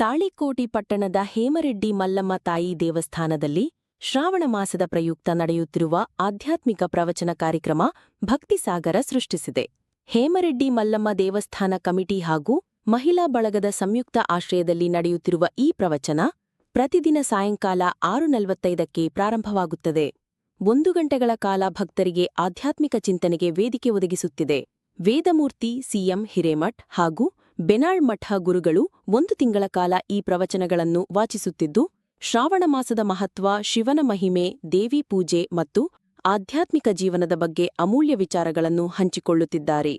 ತಾಳಿಕೋಟಿ ಪಟ್ಟಣದ ಹೇಮರೆಡ್ಡಿ ಮಲ್ಲಮ್ಮ ತಾಯಿ ದೇವಸ್ಥಾನದಲ್ಲಿ ಶ್ರಾವಣ ಮಾಸದ ಪ್ರಯುಕ್ತ ನಡೆಯುತ್ತಿರುವ ಆಧ್ಯಾತ್ಮಿಕ ಪ್ರವಚನ ಕಾರ್ಯಕ್ರಮ ಭಕ್ತಿಸಾಗರ ಸೃಷ್ಟಿಸಿದೆ. ಹೇಮರೆಡ್ಡಿ ಮಲ್ಲಮ್ಮ ದೇವಸ್ಥಾನ ಕಮಿಟಿ ಹಾಗೂ ಮಹಿಳಾ ಬಳಗದ ಸಂಯುಕ್ತ ಆಶ್ರಯದಲ್ಲಿ ನಡೆಯುತ್ತಿರುವ ಈ ಪ್ರವಚನ ಪ್ರತಿದಿನ ಸಾಯಂಕಾಲ ಆರು ನಲವತ್ತೈದಕ್ಕೆ ಪ್ರಾರಂಭವಾಗುತ್ತದೆ. ಒಂದು ಗಂಟೆಗಳ ಕಾಲ ಭಕ್ತರಿಗೆ ಆಧ್ಯಾತ್ಮಿಕ ಚಿಂತನೆಗೆ ವೇದಿಕೆ ಒದಗಿಸುತ್ತಿದೆ. ವೇದಮೂರ್ತಿ ಸಿಎಂ ಹಿರೇಮಠ್ ಹಾಗೂ ಬೆನಾಳ್ ಮಠ ಗುರುಗಳು ಒಂದು ತಿಂಗಳ ಕಾಲ ಈ ಪ್ರವಚನಗಳನ್ನು ವಾಚಿಸುತ್ತಿದ್ದು, ಶ್ರಾವಣ ಮಾಸದ ಮಹತ್ವ, ಶಿವನ ಮಹಿಮೆ, ದೇವಿ ಪೂಜೆ ಮತ್ತು ಆಧ್ಯಾತ್ಮಿಕ ಜೀವನದ ಬಗ್ಗೆ ಅಮೂಲ್ಯ ವಿಚಾರಗಳನ್ನು ಹಂಚಿಕೊಳ್ಳುತ್ತಿದ್ದಾರೆ.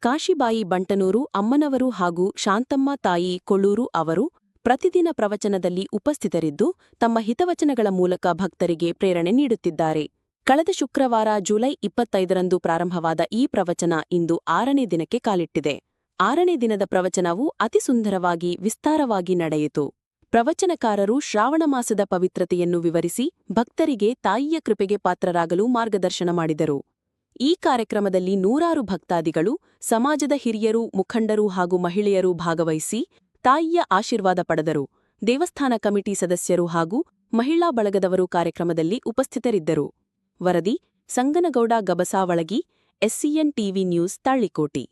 ಕಾಶಿಬಾಯಿ ಬಂಟನೂರು ಅಮ್ಮನವರು ಹಾಗೂ ಶಾಂತಮ್ಮ ತಾಯಿ ಕೊಳ್ಳೂರು ಅವರು ಪ್ರತಿದಿನ ಪ್ರವಚನದಲ್ಲಿ ಉಪಸ್ಥಿತರಿದ್ದು, ತಮ್ಮ ಹಿತವಚನಗಳ ಮೂಲಕ ಭಕ್ತರಿಗೆ ಪ್ರೇರಣೆ ನೀಡುತ್ತಿದ್ದಾರೆ. ಕಳೆದ ಶುಕ್ರವಾರ ಜುಲೈ ಇಪ್ಪತ್ತೈದರಂದು ಪ್ರಾರಂಭವಾದ ಈ ಪ್ರವಚನ ಇಂದು ಆರನೇ ದಿನಕ್ಕೆ ಕಾಲಿಟ್ಟಿದೆ. ಆರನೇ ದಿನದ ಪ್ರವಚನವು ಅತಿ ಸುಂದರವಾಗಿ, ವಿಸ್ತಾರವಾಗಿ ನಡೆಯಿತು. ಪ್ರವಚನಕಾರರು ಶ್ರಾವಣ ಮಾಸದ ಪವಿತ್ರತೆಯನ್ನು ವಿವರಿಸಿ, ಭಕ್ತರಿಗೆ ತಾಯಿಯ ಕೃಪೆಗೆ ಪಾತ್ರರಾಗಲು ಮಾರ್ಗದರ್ಶನ ಮಾಡಿದರು. ಈ ಕಾರ್ಯಕ್ರಮದಲ್ಲಿ ನೂರಾರು ಭಕ್ತಾದಿಗಳು, ಸಮಾಜದ ಹಿರಿಯರು, ಮುಖಂಡರು ಹಾಗೂ ಮಹಿಳೆಯರು ಭಾಗವಹಿಸಿ, ತಾಯಿಯ ಆಶೀರ್ವಾದ ಪಡೆದರು. ದೇವಸ್ಥಾನ ಕಮಿಟಿ ಸದಸ್ಯರು ಹಾಗೂ ಮಹಿಳಾ ಬಳಗದವರು ಕಾರ್ಯಕ್ರಮದಲ್ಲಿ ಉಪಸ್ಥಿತರಿದ್ದರು. ವರದಿ, Sanganagouda Gabasavalagi SCN TV news Talikoti